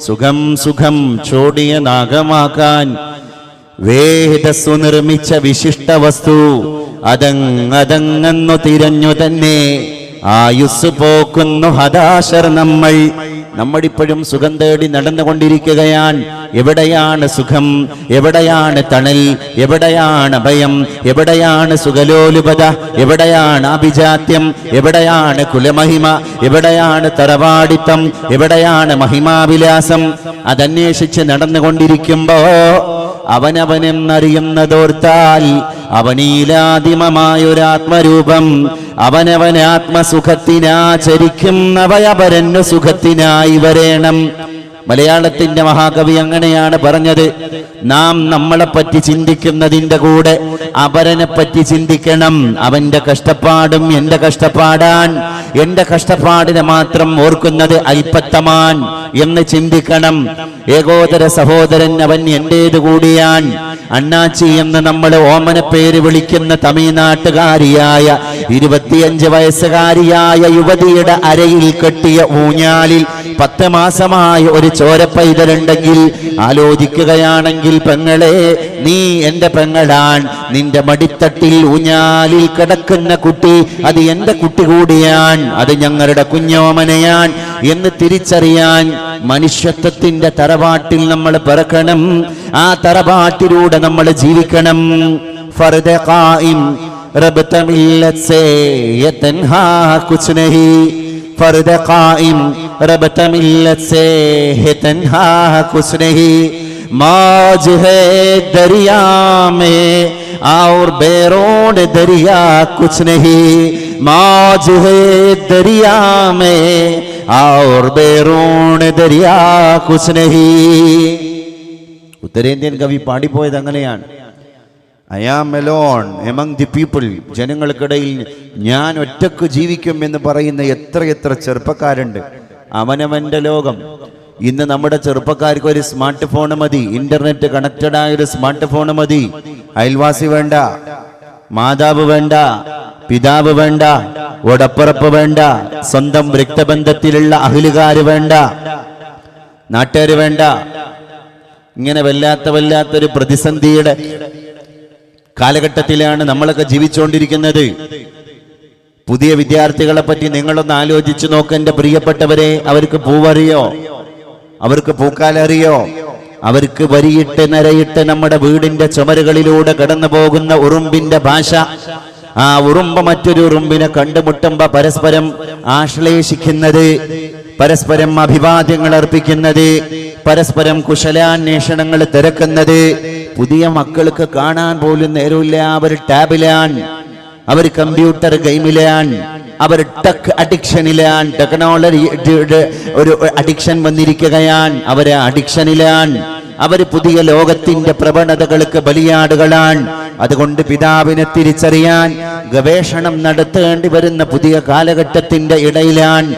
സുഖം സുഖം ചോടിയ നാഗമാക്കാൻ വേദസ്സു നിർമ്മിച്ച വിശിഷ്ട വസ്തു അതങ്ങതങ്ങെന്നു തിരഞ്ഞു തന്നെ ആയുസ് പോക്കുന്നു ഹതാശർ നമ്മൾ നമ്മളിപ്പോഴും സുഖം തേടി നടന്നുകൊണ്ടിരിക്കുകയാണ്. എവിടെയാണ് സുഖം? എവിടെയാണ് തണൽ? എവിടെയാണ് ഭയം? എവിടെയാണ് സുഖലോലുപത? എവിടെയാണ് അഭിജാത്യം എവിടെയാണ് കുലമഹിമ? എവിടെയാണ് തറവാടിത്തം? എവിടെയാണ് മഹിമാവിലാസം? അതന്വേഷിച്ച് നടന്നുകൊണ്ടിരിക്കുമ്പോ അവനവനെന്നറിയുന്നതോർത്താൽ അവനീലാദിമമായൊരാത്മരൂപം അവനവൻ ആത്മസുഖത്തിനാചരിക്കുന്നവയവരന്നു സുഖത്തിനായി വരേണം. മലയാളത്തിന്റെ മഹാകവി അങ്ങനെയാണ് പറഞ്ഞത്. നാം നമ്മളെ പറ്റി ചിന്തിക്കുന്നതിന്റെ കൂടെ അപരനെ പറ്റി ചിന്തിക്കണം. അവന്റെ കഷ്ടപ്പാടും എന്റെ കഷ്ടപ്പാടാൻ എന്റെ കഷ്ടപ്പാടിനെ മാത്രം ഓർക്കുന്നത് അൽപ്പത്തമാൻ എന്ന് ചിന്തിക്കണം. ഏകോദര സഹോദരൻ അവൻ എന്റേത് കൂടിയാൻ അണ്ണാച്ചി എന്ന് നമ്മൾ ഓമന പേര് വിളിക്കുന്ന തമിഴ്നാട്ടുകാരിയായ ഇരുപത്തിയഞ്ച് വയസ്സുകാരിയായ യുവതിയുടെ അരയിൽ കെട്ടിയ ഊഞ്ഞാലിൽ പത്ത് മാസമായ ഒരു ചോരപ്പൈതലുണ്ടെങ്കിൽ ആലോചിക്കുകയാണെങ്കിൽ പെങ്ങളെ നീ എന്റെ പെങ്ങളാൻ നിന്റെ മടിത്തട്ടിൽ ഊഞ്ഞാലിൽ കിടക്കുന്ന കുട്ടി അത് എന്റെ കുട്ടി കൂടിയാൻ അത് ഞങ്ങളുടെ കുഞ്ഞോമനയാൻ എന്ന് തിരിച്ചറിയാൻ മനുഷ്യത്വത്തിന്റെ തറവാട്ടിൽ നമ്മൾ പിറക്കണം. ആ തറവാട്ടിലൂടെ നമ്മൾ ജീവിക്കണം. ഫർദ ഖായിം ربط मौज है दरिया में और बैरोड दरिया कुछ नहीं मौज है दरिया में और बैरोड दरिया कुछ नहीं ഉത്തരേന്ത്യൻ കവി പാടിപ്പോയത് അങ്ങനെയാണ് I am alone among the people ജനങ്ങൾക്കിടയിൽ ഞാൻ ഒറ്റക്ക് ജീവിക്കും എന്ന് പറയുന്ന എത്രയെത്ര ചെറുപ്പക്കാരുണ്ട് അവനവന്റെ ലോകം ഇന്ന് നമ്മുടെ ചെറുപ്പക്കാർക്ക് ഒരു സ്മാർട്ട് ഫോൺ മതി. ഇന്റർനെറ്റ് കണക്റ്റഡ് ആയ ഒരു സ്മാർട്ട് ഫോൺ മതി. അയൽവാസി വേണ്ട മാതാവ് വേണ്ട പിതാവ് വേണ്ട ഒടപ്പുറപ്പ് വേണ്ട സ്വന്തം രക്തബന്ധത്തിലുള്ള അഹിലുകാര് വേണ്ട നാട്ടുകാര് വേണ്ട. ഇങ്ങനെ വല്ലാത്ത വല്ലാത്തൊരു പ്രതിസന്ധിയുടെ കാലഘട്ടത്തിലാണ് നമ്മളൊക്കെ ജീവിച്ചുകൊണ്ടിരിക്കുന്നത്. പുതിയ വിദ്യാർത്ഥികളെ പറ്റി നിങ്ങളൊന്ന് ആലോചിച്ചു നോക്ക് എന്റെ പ്രിയപ്പെട്ടവരെ അവർക്ക് പൂവറിയോ? അവർക്ക് പൂക്കാലറിയോ അവർക്ക് വരിയിട്ട് നരയിട്ട് നമ്മുടെ വീടിന്റെ ചുമരുകളിലൂടെ കടന്നു പോകുന്ന ഉറുമ്പിന്റെ ഭാഷ. ആ ഉറുമ്പ് മറ്റൊരു ഉറുമ്പിനെ കണ്ടുമുട്ടുമ്പോ പരസ്പരം ആശ്ലേഷിക്കുന്നത് പരസ്പരം അഭിവാദ്യങ്ങൾ അർപ്പിക്കുന്നത് പരസ്പരം കുശലാന്വേഷണങ്ങൾ തിരക്കുന്നത്. പുതിയ മക്കൾക്ക് കാണാൻ പോലും നേരമില്ല. അവർ ടാബിലാണ്. അവർ കമ്പ്യൂട്ടർ ഗെയിമിലാണ്. അവർ ടെക് അഡിക്ഷനിലാണ്. ടെക്നോളജി ഒരു അഡിക്ഷൻ വന്നിരിക്കുകയാണ്. അവർ അഡിക്ഷനിലാണ്. അവർ പുതിയ ലോകത്തിന്റെ പ്രവണതകൾക്ക് ബലിയാടുകളാണ്. അതുകൊണ്ട് പിതാവിനെ തിരിച്ചറിയാൻ ഗവേഷണം നടത്തേണ്ടി വരുന്ന പുതിയ കാലഘട്ടത്തിന്റെ ഇടയിലാണ്.